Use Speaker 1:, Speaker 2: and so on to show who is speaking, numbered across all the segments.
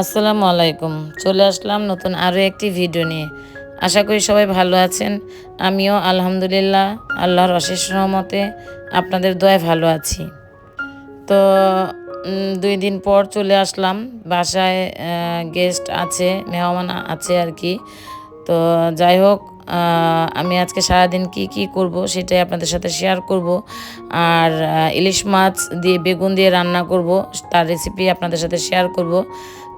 Speaker 1: আসসালামু আলাইকুম। চলে আসলাম নতুন আরও একটি ভিডিও নিয়ে। আশা করি সবাই ভালো আছেন। আমিও আলহামদুলিল্লাহ, আল্লাহর অশেষ রহমতে আপনাদের দোয়ায় ভালো আছি। তো দুই দিন পর চলে আসলাম। বাসায় গেস্ট আছে, মেহমান আছে আর কি। তো, যাই হোক আমি আজকে সারাদিন কি কি করব সেটাই আপনাদের সাথে শেয়ার করব। আর ইলিশ মাছ দিয়ে, বেগুন দিয়ে রান্না করব, তার রেসিপি আপনাদের সাথে শেয়ার করব।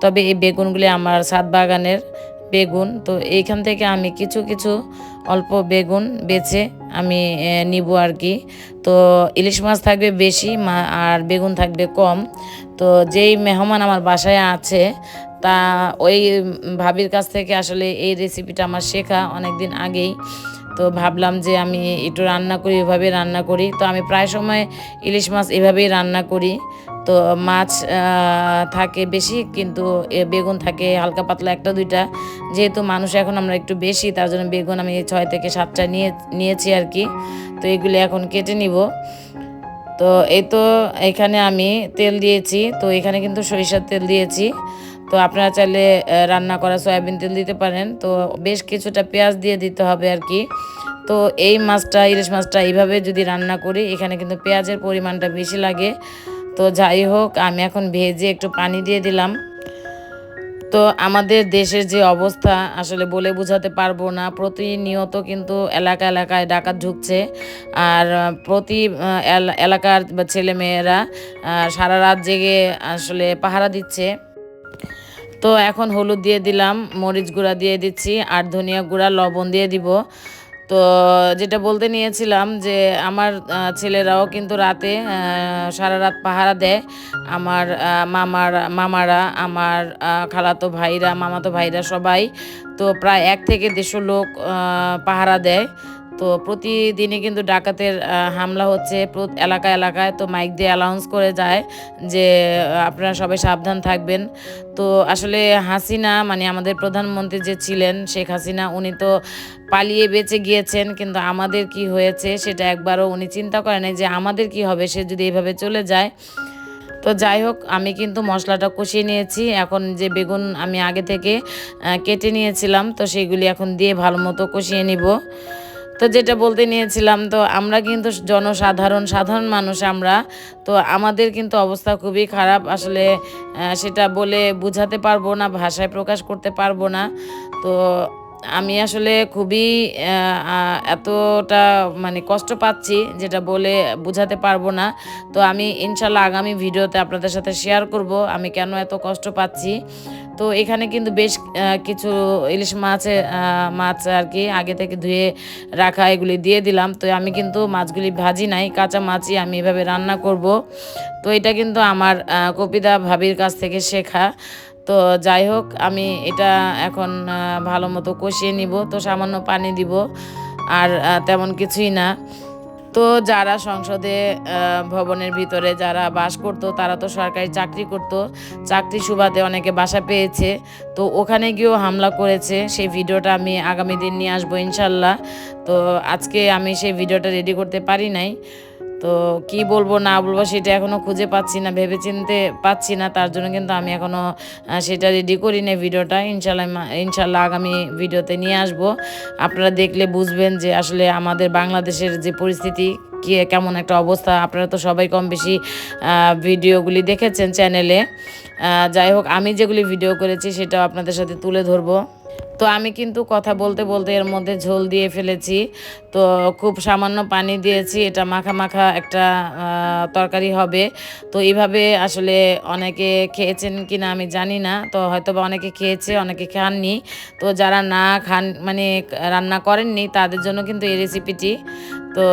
Speaker 1: তবে এই বেগুনগুলি আমার সাত বাগানের বেগুন। তো এইখান থেকে আমি কিছু কিছু অল্প বেগুন বেছে আমি নিব আর কি। তো ইলিশ মাছ থাকবে বেশি আর বেগুন থাকবে কম। তো যেই মেহমান আমার বাসায় আছে, তা ওই ভাবির কাছ থেকে আসলে এই রেসিপিটা আমার শেখা অনেক দিন আগেই। তো ভাবলাম যে আমি একটু রান্না করি, এভাবে রান্না করি। তো আমি প্রায় সময় ইলিশ মাছ এভাবেই রান্না করি। তো মাছ থাকে বেশি কিন্তু বেগুন থাকে, হালকা পাতলা একটা, দুইটা। যেহেতু মানুষ এখন আমরা একটু বেশি, তার জন্য বেগুন আমি ছয় থেকে সাতটা নিয়ে, নিয়েছি আর কি। তো এগুলি এখন কেটে নিব। তো এই তো এখানে আমি তেল দিয়েছি। তো এখানে কিন্তু সরিষার তেল দিয়েছি। তো আপনারা চাইলে রান্না করা সয়াবিন তেল দিতে পারেন। তো বেশ কিছুটা পেঁয়াজ দিয়ে দিতে হবে আর কি। তো এই মাছটা, ইলিশ মাছটা এইভাবে যদি রান্না করি, এখানে কিন্তু পেঁয়াজের পরিমাণটা বেশি লাগে। তো যাই হোক, আমি এখন ভেজে একটু পানি দিয়ে দিলাম। তো আমাদের দেশের যে অবস্থা, আসলে বলে বোঝাতে পারব না। প্রতিনিয়ত কিন্তু এলাকা এলাকায় ডাকাত ঢুকছে। আর প্রতি এলা- এলাকার বা ছেলে মেয়েরা সারা রাত জেগে আসলে পাহারা দিচ্ছে। তো এখন হলুদ দিয়ে দিলাম, মরিচ গুঁড়া দিয়ে দিচ্ছি, আর ধনিয়া গুঁড়া, লবণ দিয়ে দিব। তো যেটা বলতে নিয়েছিলাম যে আমার ছেলেরাও কিন্তু রাতে সারা রাত পাহারা দেয়। আমার মামার, মামারা, আমার খালাতো ভাইরা, মামাতো ভাইরা সবাই তো প্রায় এক থেকে দেড়শো লোক পাহারা দেয়। তো প্রতিদিনই কিন্তু ডাকাতের হামলা হচ্ছে এলাকা এলাকায় তো মাইক দিয়ে অ্যালাউন্স করে যায় যে আপনারা সবাই সাবধান থাকবেন। তো আসলে হাসিনা মানে আমাদের প্রধানমন্ত্রী যে ছিলেন, শেখ হাসিনা, উনি তো পালিয়ে বেঁচে গিয়েছেন, কিন্তু আমাদের কি হয়েছে সেটা একবারও উনি চিন্তা করেন যে আমাদের কি হবে, সে যদি এইভাবে চলে যায়। তো যাই হোক, আমি কিন্তু মশলাটা কষিয়ে নিয়েছি। এখন যে বেগুন আমি আগে থেকে কেটে নিয়েছিলাম, তো সেগুলি এখন দিয়ে ভালো মতো কষিয়ে নিব। তো যেটা বলতে নিয়েছিলাম, তো আমরা কিন্তু জনসাধারণ, সাধারণ মানুষ আমরা, তো আমাদের কিন্তু অবস্থা খুবই খারাপ। আসলে সেটা বলে বুঝাতে পারব না, ভাষায় প্রকাশ করতে পারব না। তো আমি আসলে খুবই এতটা মানে কষ্ট পাচ্ছি যেটা বলে বোঝাতে পারব না। তো আমি ইনশাল্লাহ আগামী ভিডিওতে আপনাদের সাথে শেয়ার করব আমি কেন এত কষ্ট পাচ্ছি। তো এখানে কিন্তু বেশ কিছু ইলিশ মাছে মাছ আর কি আগে থেকে ধুয়ে রাখা এগুলি দিয়ে দিলাম। তো আমি কিন্তু মাছগুলি ভাজি নাই, কাঁচা মাছই আমি এভাবে রান্না করব। তো এটা কিন্তু আমার কপিতা ভাবির কাছ থেকে শেখা। তো যাই হোক, আমি এটা এখন ভালো মতো কষিয়ে নিব, তো সামান্য পানি দিব, আর তেমন কিছুই না। তো যারা সংসদে ভবনের ভিতরে যারা বাস করতো, তারা তো সরকারি চাকরি করত। চাকরি সুবাদে অনেকে বাসা পেয়েছে। তো ওখানে গিয়েও হামলা করেছে। সেই ভিডিওটা আমি আগামী দিন নিয়ে আসব ইনশাল্লাহ। তো আজকে আমি সেই ভিডিওটা রেডি করতে পারি নাই। তো কি বলব, না বলব সেটা এখনও খুঁজে পাচ্ছি না ভেবে চিনতে পাচ্ছি না, তার জন্য কিন্তু আমি এখনও সেটা রেডি করি না ভিডিওটা। ইনশাল্লাহ ইনশাল্লাহ আগামী ভিডিওতে নিয়ে আসব। আপনারা দেখলে বুঝবেন যে আসলে আমাদের বাংলাদেশের যে পরিস্থিতি, কি, কেমন একটা অবস্থা। আপনারা তো সবাই কম বেশি ভিডিওগুলি দেখেছেন চ্যানেলে যাই হোক, আমি যেগুলি ভিডিও করেছি সেটাও আপনাদের সাথে তুলে ধরবো। তো আমি কিন্তু কথা বলতে বলতে এর মধ্যে ঝোল দিয়ে ফেলেছি। তো খুব সামান্য পানি দিয়েছি, এটা মাখা মাখা একটা তরকারি হবে। তো এইভাবে আসলে অনেকে খেয়েছেন কি না আমি জানি না, তো হয়তো বা অনেকে খেয়েছে, অনেকে খাননি। তো যারা না খান মানে রান্না করেননি, তাদের জন্য কিন্তু এই রেসিপিটি তো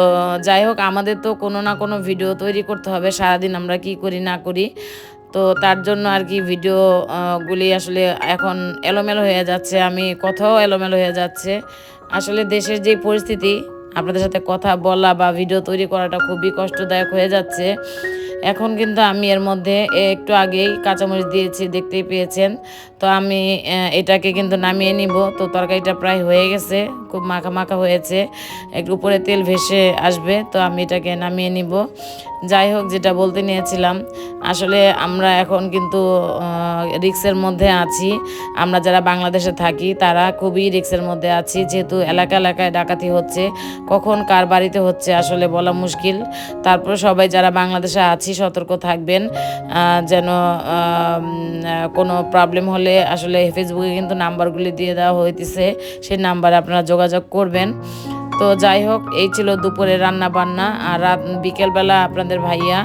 Speaker 1: যাই হোক, আমাদের তো কোনো না কোনো ভিডিও তৈরি করতে হবে, সারাদিন আমরা কি করি না করি। তো তার জন্য আর কি ভিডিও গুলি আসলে এখন এলোমেলো হয়ে যাচ্ছে, আমি কথাও এলোমেলো হয়ে যাচ্ছে। আসলে দেশের যে পরিস্থিতি, আপনাদের সাথে কথা বলা বা ভিডিও তৈরি করাটা খুবই কষ্টদায়ক হয়ে যাচ্ছে। এখন কিন্তু আমি এর মধ্যে একটু আগেই কাঁচামরিচ দিয়েছি, দেখতেই পেয়েছেন। তো আমি এটাকে কিন্তু নামিয়ে নিব। তো তরকারিটা প্রায় হয়ে গেছে, খুব মাখা মাখা হয়েছে। একটু উপরে তেল ভেসে আসবে, তো আমি এটাকে নামিয়ে নিব। যাই হোক, যেটা বলতে নিয়েছিলাম, আসলে আমরা এখন কিন্তু রিক্সের মধ্যে আছি। আমরা যারা বাংলাদেশে থাকি, তারা খুবই রিক্সের মধ্যে আছি। যেহেতু এলাকা এলাকায় ডাকাতি হচ্ছে, কখন কার বাড়িতে হচ্ছে আসলে বলা মুশকিল। তারপর সবাই যারা বাংলাদেশে আছি, সতর্ক থাকবেন। যেন কোনো প্রবলেম হলে আসলে ফেসবুকে কিন্তু নাম্বারগুলি দিয়ে দেওয়া হইতেছে। সেই নাম্বারে আপনারা যোগাযোগ করবেন। তো যাই হোক, এই ছিল দুপুরে রান্না বান্না আর রাত, বিকেলবেলা আপনাদের ভাইয়া,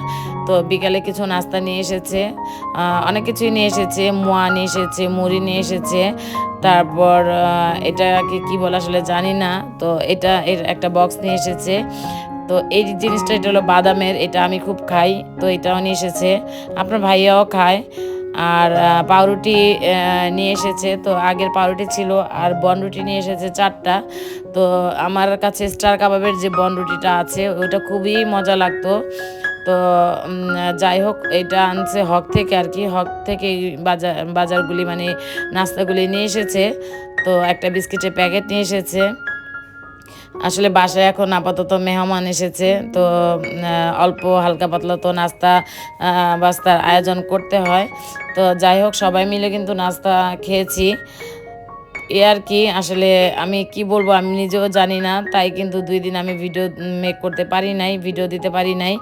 Speaker 1: তো বিকালে কিছু নাস্তা নিয়ে এসেছে। অনেক কিছুই নিয়ে এসেছে। মোয়া নিয়ে এসেছে, মুড়ি নিয়ে এসেছে। তারপর এটাকে কি বলে আসলে জানি না। তো এটা এর একটা বক্স নিয়ে এসেছে। তো এই জিনিসটা, এটা হলো বাদামের। এটা আমি খুব খাই। তো এটাও নিয়ে এসেছে। আপনার ভাইয়াও খায়। আর পাউরুটি নিয়ে এসেছে। তো আগের পাউরুটি ছিল আর বনরুটি নিয়ে এসেছে চারটা। তো আমার কাছে স্টার কাবাবের যে বনরুটিটা আছে, ওইটা খুবই মজা লাগতো। তো যাই হোক, এটা আনছে হক থেকে আর কি। হক থেকে বাজার, বাজারগুলি মানে নাস্তাগুলি নিয়ে এসেছে। তো একটা বিস্কিটের প্যাকেট নিয়ে এসেছে। আসলে বাসায় এখন আপাতত মেহমান এসেছে, তো অল্প হালকা পাতলা তো নাস্তা বাস্তার আয়োজন করতে হয়। তো যাই হোক, সবাই মিলে কিন্তু নাস্তা খেয়েছি। এ আর কি, আসলে আমি কি বলব, আমি নিজেও জানি না, তাই কিন্তু দুই দিন আমি ভিডিও মেক করতে পারি নাই, ভিডিও দিতে পারি নাই।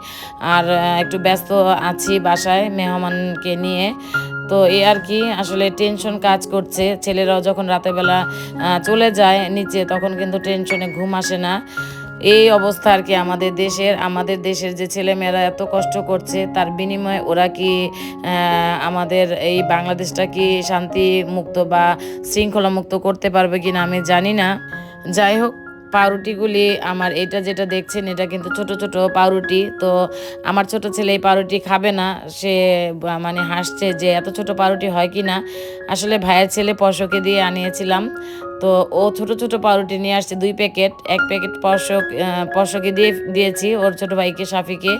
Speaker 1: আর একটু ব্যস্ত আছি বাসায় মেহমানকে নিয়ে। তো এ আর কি আসলে টেনশন কাজ করছে। ছেলেরাও যখন রাতের বেলা আহ, চলে যায় নিচে তখন কিন্তু টেনশনে ঘুম আসে না। এই অবস্থা আর কি আমাদের দেশের। আমাদের দেশের যে ছেলেমেয়েরা এত কষ্ট করছে তার বিনিময়ে ওরা কি আমাদের এই বাংলাদেশটা কি শান্তি মুক্ত বা শৃঙ্খলা মুক্ত করতে পারবে কিনা আমি জানি না। যাই হোক পাউরুটিগুলি আমার এটা যেটা দেখছেন, এটা কিন্তু ছোট ছোট পাউরুটি। তো আমার ছোট ছেলে এই পাউরুটি খাবে না। সে মানে হাসছে যে এত ছোট পাউরুটি হয় কি না আসলে ভাইয়ের ছেলে পশকে দিয়ে আনিয়েছিলাম। তো ও ছোট ছোট পাউরুটি নিয়ে আসছে দুই প্যাকেট। এক প্যাকেট আহ, পশকে দিয়ে দিয়েছি ওর ছোট ভাইকে সাফিকে।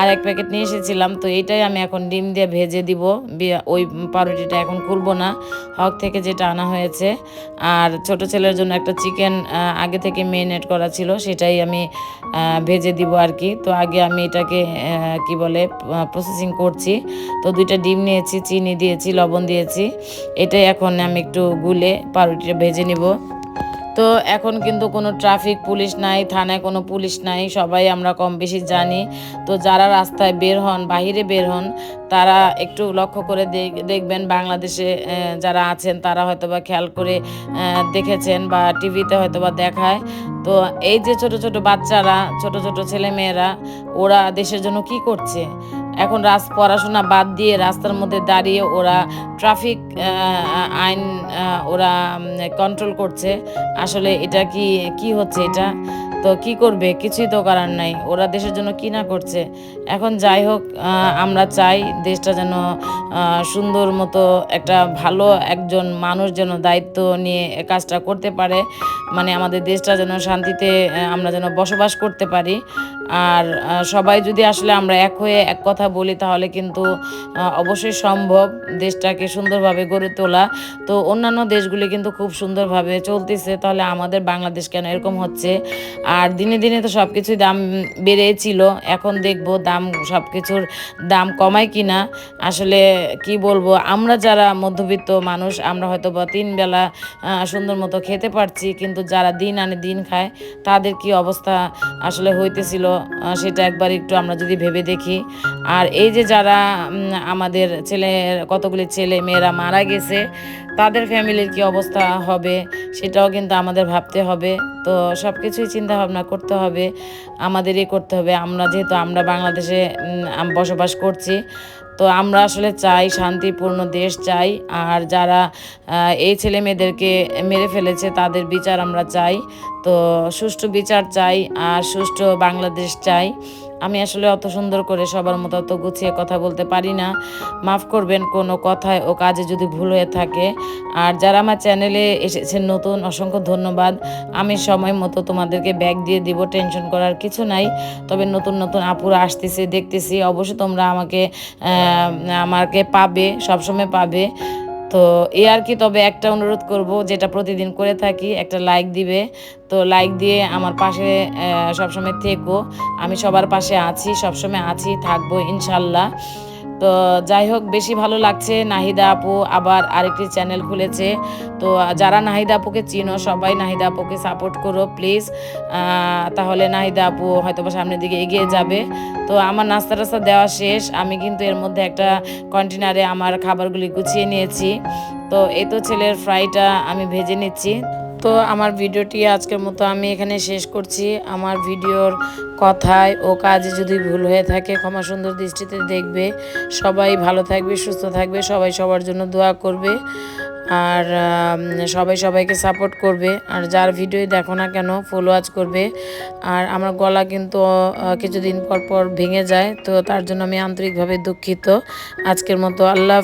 Speaker 1: আর এক প্যাকেট নিয়ে এসেছিলাম তো এইটাই আমি এখন ডিম দিয়ে ভেজে দিব। ওই পাউরুটিটা এখন খুলবো না। হক থেকে যেটা আনা হয়েছে। আর ছোট ছেলের জন্য একটা চিকেন আগে থেকে মেরিনেট করা ছিল সেটাই আমি ভেজে দিব আর কি। তো আগে আমি এটাকে কি বলে প্রসেসিং করছি। তো দুইটা ডিম নিয়েছি চিনি দিয়েছি লবণ দিয়েছি। এটাই এখন আমি একটু গুলে পাউরুটিটা ভেজে নিব। তো এখন কিন্তু কোনো ট্রাফিক পুলিশ নাই, থানায় কোনো পুলিশ নাই, সবাই আমরা কম বেশি জানি। তো যারা রাস্তায় বের হন, বাহিরে বের হন, তারা একটু লক্ষ্য করে দেখ- দেখবেন বাংলাদেশে যারা আছেন, তারা হয়তো বা খেয়াল করে দেখেছেন বা টিভিতে হয়তো বা দেখায়। তো এই যে ছোট ছোট বাচ্চারা, ছোট ছোট ছেলে মেয়েরা ওরা দেশের জন্য কি করছে? এখন রাস পড়াশোনা বাদ দিয়ে রাস্তার মধ্যে দাঁড়িয়ে ওরা ট্রাফিক আইন ওরা কন্ট্রোল করছে। আসলে এটা কি কি হচ্ছে এটা? তো কি করবে? কিছুই তো করার নাই। ওরা দেশের জন্য কি না করছে? এখন যাই হোক আমরা চাই দেশটা যেন সুন্দর মতো একটা ভালো একজন মানুষ যেন দায়িত্ব নিয়ে কাজটা করতে পারে। মানে আমাদের দেশটা যেন শান্তিতে আমরা যেন বসবাস করতে পারি। আর সবাই যদি আসলে আমরা এক হয়ে এক কথা বলি তাহলে কিন্তু অবশ্যই সম্ভব দেশটাকে সুন্দরভাবে গড়ে তোলা। তো অন্যান্য দেশগুলি কিন্তু খুব সুন্দরভাবে চলতেছে, তাহলে আমাদের বাংলাদেশ কেন এরকম হচ্ছে? আর দিনে দিনে তো সব কিছুই দাম বেড়েছিল, এখন দেখব দাম সব কিছুর দাম কমায় কিনা। আসলে কি বলব, আমরা যারা মধ্যবিত্ত মানুষ, আমরা হয়তো বা তিন বেলা সুন্দর মতো খেতে পারছি, কিন্তু যারা দিন আনে দিন খায়, তাদের কি অবস্থা আসলে হইতেছিল? সেটা একবার একটু আমরা যদি ভেবে দেখি। আর এই যে যারা আমাদের ছেলে, কতগুলি ছেলে মেয়েরা মারা গেছে, তাদের ফ্যামিলির কি অবস্থা হবে সেটাও কিন্তু আমাদের ভাবতে হবে। তো সব কিছুই চিন্তা ভাবনা করতে হবে আমাদেরই করতে হবে। আমরা যেহেতু আমরা বাংলাদেশে বসবাস করছি, তো আমরা আসলে চাই শান্তিপূর্ণ দেশ চাই। আর যারা এই ছেলে মেয়েদেরকে মেরে ফেলেছে তাদের বিচার আমরা চাই। তো সুষ্ঠু বিচার চাই আর সুষ্ঠু বাংলাদেশ চাই। আমি আসলে অত সুন্দর করে সবার মতো অত গুছিয়ে কথা বলতে পারি না। মাফ করবেন কোনো কথায় ও কাজে যদি ভুল হয়ে থাকে। আর যারা আমার চ্যানেলে এসেছেন নতুন, অসংখ্য ধন্যবাদ। আমি সময় মতো তোমাদেরকে ব্যাগ দিয়ে দিব টেনশন করার কিছু নাই। তবে নতুন নতুন আপুরা আসতেছে, দেখতেছি। অবশ্যই তোমরা আমাকে আমাকে পাবে, সবসময় পাবে। তো এ আর কি, তবে একটা অনুরোধ করব, যেটা প্রতিদিন করে থাকি, একটা লাইক দিবে। তো লাইক দিয়ে আমার পাশে সবসময় থেকো। আমি সবার পাশে আছি, সবসময় আছি, থাকব ইনশাল্লাহ। তো যাই হোক, বেশি ভালো লাগছে নাহিদা আপু, আবার আরেকটি চ্যানেল খুলেছে। তো যারা নাহিদা আপুকে চিনো, সবাই নাহিদা আপুকে সাপোর্ট করো প্লিজ তাহলে নাহিদা আপু হয়তো বা সামনের দিকে এগিয়ে যাবে। তো আমার নাস্তা টাস্তা দেওয়া শেষ। আমি কিন্তু এর মধ্যে একটা কন্টেনারে আমার খাবারগুলি গুছিয়ে নিয়েছি। তো এই তো ছেলের ফ্রাইটা আমি ভেজে নিচ্ছি। তো আমার ভিডিওটি আজকের মতো আমি এখানে শেষ করছি। আমার ভিডিওর কথায় ও কাজে যদি ভুল হয়ে থাকে, ক্ষমা সুন্দর দৃষ্টিতে দেখবে। সবাই ভালো থাকবে, সুস্থ থাকবে, সবাই সবার জন্য দোয়া করবে। আর সবাই সবাইকে সাপোর্ট করবে। আর যার ভিডিও দেখো না কেন ফলো আজ করবে। আর আমার গলা কিন্তু কিছুদিন পর পর ভেঙে যায়, তো তার জন্য আমি আন্তরিকভাবে দুঃখিত। আজকের মতো আল্লাহ